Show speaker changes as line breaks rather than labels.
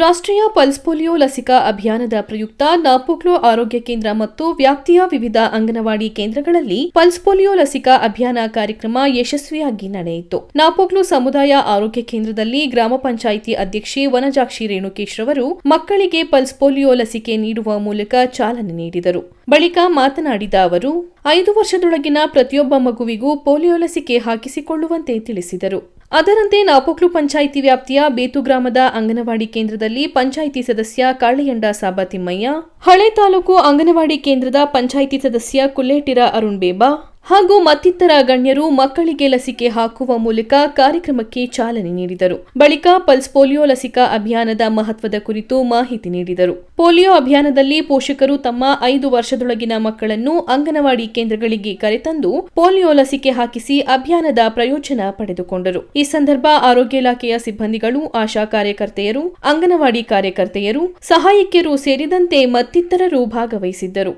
ರಾಷ್ಟ್ರೀಯ pulse polio ಲಸಿಕಾ ಅಭಿಯಾನದ ಪ್ರಯುಕ್ತ ನಾಪೋಕ್ಲೋ ಆರೋಗ್ಯ ಕೇಂದ್ರ ಮತ್ತು ವ್ಯಾಪ್ತಿಯ ವಿವಿಧ ಅಂಗನವಾಡಿ ಕೇಂದ್ರಗಳಲ್ಲಿ ಪಲ್ಸ್ ಪೋಲಿಯೋ ಲಸಿಕಾ ಅಭಿಯಾನ ಕಾರ್ಯಕ್ರಮ ಯಶಸ್ವಿಯಾಗಿ ನಡೆಯಿತು. ನಾಪೋಕ್ಲೋ ಸಮುದಾಯ ಆರೋಗ್ಯ ಕೇಂದ್ರದಲ್ಲಿ ಗ್ರಾಮ ಪಂಚಾಯಿತಿ ಅಧ್ಯಕ್ಷೆ ವನಜಾಕ್ಷಿ ರೇಣುಕೇಶ್ ರವರು ಮಕ್ಕಳಿಗೆ ಪಲ್ಸ್ ಪೋಲಿಯೋ ಲಸಿಕೆ ನೀಡುವ ಮೂಲಕ ಚಾಲನೆ ನೀಡಿದರು. ಬಳಿಕ ಮಾತನಾಡಿದ ಅವರು, ಐದು ವರ್ಷದೊಳಗಿನ ಪ್ರತಿಯೊಬ್ಬ ಮಗುವಿಗೂ ಪೋಲಿಯೋ ಲಸಿಕೆ ಹಾಕಿಸಿಕೊಳ್ಳುವಂತೆ ತಿಳಿಸಿದರು. ಅದರಂತೆ ನಾಪೋಕ್ಲು ಪಂಚಾಯಿತಿ ವ್ಯಾಪ್ತಿಯ ಬೇತು ಗ್ರಾಮದ ಅಂಗನವಾಡಿ ಕೇಂದ್ರದಲ್ಲಿ ಪಂಚಾಯಿತಿ ಸದಸ್ಯ ಕಾಳಿಯಂಡ ಸಾಬಾ ತಿಮ್ಮಯ್ಯ ಹಳೆ ತಾಲೂಕು ಅಂಗನವಾಡಿ ಕೇಂದ್ರದ ಪಂಚಾಯಿತಿ ಸದಸ್ಯ ಕುಲ್ಲೇಟಿರ ಅರುಣ್ ಬೇಬಾ ಹಾಗೂ ಮತ್ತಿತರ ಗಣ್ಯರು ಮಕ್ಕಳಿಗೆ ಲಸಿಕೆ ಹಾಕುವ ಮೂಲಕ ಕಾರ್ಯಕ್ರಮಕ್ಕೆ ಚಾಲನೆ ನೀಡಿದರು. ಬಳಿಕ ಪಲ್ಸ್ ಪೋಲಿಯೋ ಲಸಿಕಾ ಅಭಿಯಾನದ ಮಹತ್ವದ ಕುರಿತು ಮಾಹಿತಿ ನೀಡಿದರು. ಪೋಲಿಯೋ ಅಭಿಯಾನದಲ್ಲಿ ಪೋಷಕರು ತಮ್ಮ ಐದು ವರ್ಷದೊಳಗಿನ ಮಕ್ಕಳನ್ನು ಅಂಗನವಾಡಿ ಕೇಂದ್ರಗಳಿಗೆ ಕರೆತಂದು ಪೋಲಿಯೋ ಲಸಿಕೆ ಹಾಕಿಸಿ ಅಭಿಯಾನದ ಪ್ರಯೋಜನ ಪಡೆದುಕೊಂಡರು. ಈ ಸಂದರ್ಭ ಆರೋಗ್ಯ ಇಲಾಖೆಯ ಸಿಬ್ಬಂದಿಗಳು, ಆಶಾ ಕಾರ್ಯಕರ್ತೆಯರು, ಅಂಗನವಾಡಿ ಕಾರ್ಯಕರ್ತೆಯರು, ಸಹಾಯಕಿಯರು ಸೇರಿದಂತೆ ಮತ್ತಿತರರು ಭಾಗವಹಿಸಿದ್ದರು.